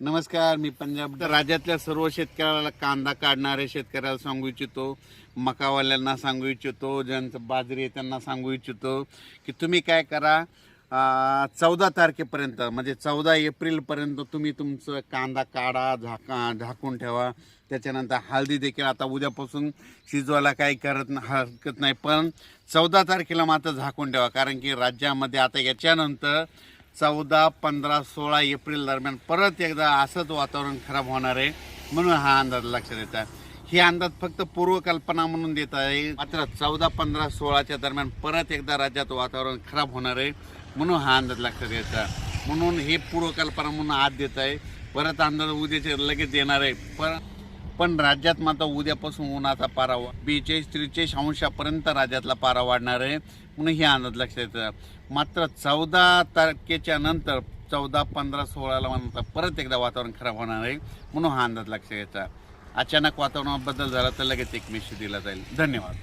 नमस्कार मी पंजाब राज्यातल्या सर्व शेतकऱ्याला कांदा काढणाऱ्या शेतकऱ्याला सांगू इच्छितो मकावाल्यांना सांगू इच्छितो ज्यांचं बाजरी आहे त्यांना सांगू इच्छितो की तुम्ही काय करा चौदा तारखेपर्यंत म्हणजे चौदा एप्रिलपर्यंत तुम्ही तुमचं कांदा काढा झाका झाकून ठेवा. त्याच्यानंतर हळदी देखील आता उद्यापासून शिजवायला काही करत हरकत नाही. पण चौदा तारखेला मात्र झाकून ठेवा कारण की राज्यामध्ये आता याच्यानंतर चौदा पंधरा सोळा एप्रिल दरम्यान परत एकदा असंच वातावरण खराब होणार आहे म्हणून हा अंदाज लक्षात येत आहे. हे अंदाज फक्त पूर्वकल्पना म्हणून देत आहे. मात्र चौदा पंधरा सोळाच्या दरम्यान परत एकदा राज्यात वातावरण खराब होणार आहे म्हणून हा अंदाज लक्षात घ्यायचा म्हणून हे पूर्वकल्पना म्हणून आज देत आहे. परत अंदाज उद्याचे लगेच येणार आहे. पण पण राज्यात मात्र उद्यापासून उन्हाचा पारा बेचाळीस त्रेचाळीस अंशापर्यंत राज्यातला पारा वाढणार आहे म्हणून हे अंदाज लक्षात येतं. मात्र चौदा तारखेच्या नंतर चौदा पंधरा सोळाला नंतर परत एकदा वातावरण खराब होणार आहे म्हणून हा अंदाज लक्षात यायचा अचानक वातावरणात बदल झाला तर लगेच एक मेसेज दिला जाईल धन्यवाद.